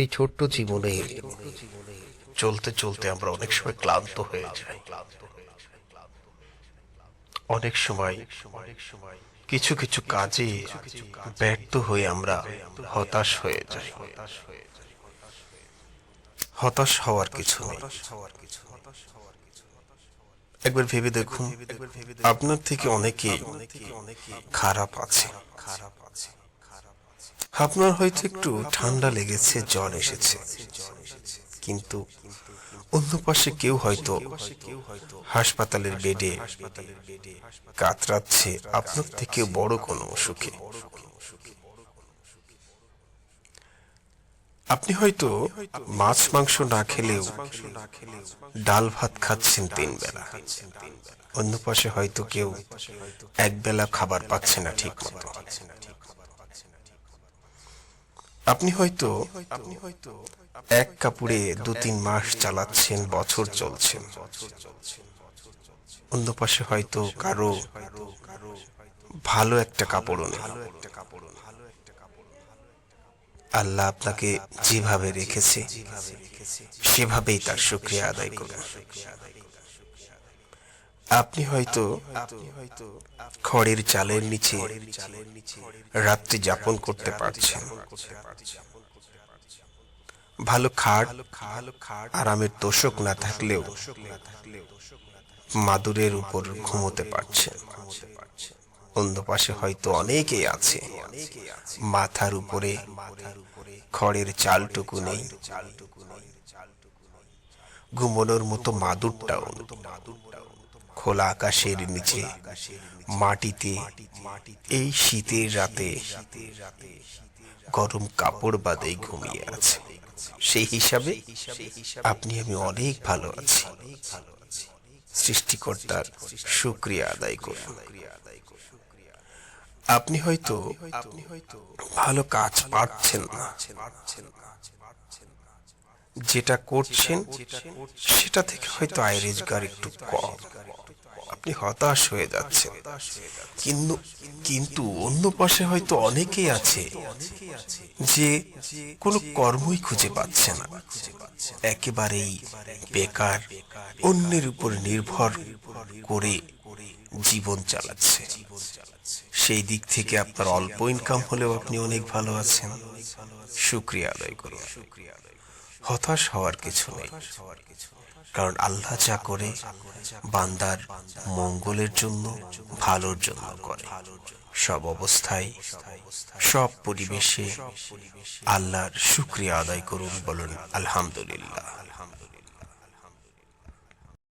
এই ছোট্ট জীবনে চলতে চলতে আমরা অনেক সময় ক্লান্ত হয়ে যাই। অনেক সময় কিছু কিছু কাজে ব্যর্থ হয়ে আমরা হতাশ হয়ে যাই। হতাশ হওয়ার কিছু একবার ভেবে দেখুন, আপনার থেকে অনেকেই খারাপ আছে। আপনার হয়তো একটু ঠান্ডা লেগেছে, জ্বর এসেছে। কিন্তু অন্য পাশে কেউ হয়তো হাসপাতালের বেডে কাতরাচ্ছে আপনার থেকে বড় কোনো অসুখে। আপনি হয়তো মাছ, মাংস না খেলেও ডাল ভাত খাচ্ছেন তিন বেলা। অন্য পাশে হয়তো কেউ এক বেলা খাবার পাচ্ছে না ঠিক মতো আপনি হয়তো আপনি হয়তো এক কাপড়ে দু তিন মাস চালাচ্ছেন, বছর চলছেন অন্য পাশে হয়তো কারও ভালো একটা কাপড়ও নেই। আল্লাহ আপনাকে যেভাবে রেখেছে, সেভাবেই তার শুক্রিয়া আদায় করুন। আপনি হয়তো খড়ের চালের নিচে রাত্রি যাপন করতে পারছেন। ভালো খাট, আরামের তোষক না থাকলেও মাদুরের উপর ঘুমোতে পারছেন। অন্য পাশে হয়তো অনেকেই আছে। মাথার উপরে খড়ের চালটুকু নেই। ঘুমোনোর মতো মাদুরটাও খোলা আকাশের নিচে, মাটিতে, এই শীতের রাতে গরম কাপড় বাদে ঘুমিয়ে আছে। সেই হিসাবে আপনি আমি অনেক ভালো আছি। সৃষ্টিকর্তার শুক্রিয়া আদায় করুন। আপনি হয়তো আপনি হয়তো ভালো কাজ পাচ্ছেন না। যেটা করছেন, সেটা থেকে হয়তো আয় রোজগার একটু কম। আপনি হতাশ হয়ে যাচ্ছেন। কিন্তু কিন্তু অন্য পাশে হয়তো অনেকেই আছে যে কোনো কর্মই খুঁজে পাচ্ছে না। একেবারেই বেকার, অন্যের উপর নির্ভর করে জীবন চালাচ্ছে। সেই দিক থেকে আপনার অল্প ইনকাম হলেও আপনি অনেক ভালো আছেন। শুক্রিয়া আদায় করুন। হতাশ হওয়ার কিছু নেই। কারণ আল্লাহ যা করে, বান্দার মঙ্গলের জন্য, ভালোর জন্য করে। সব অবস্থায়, সব পরিবেশে আল্লাহর শুক্রিয়া আদায় করুন বলুন, আলহামদুলিল্লাহ।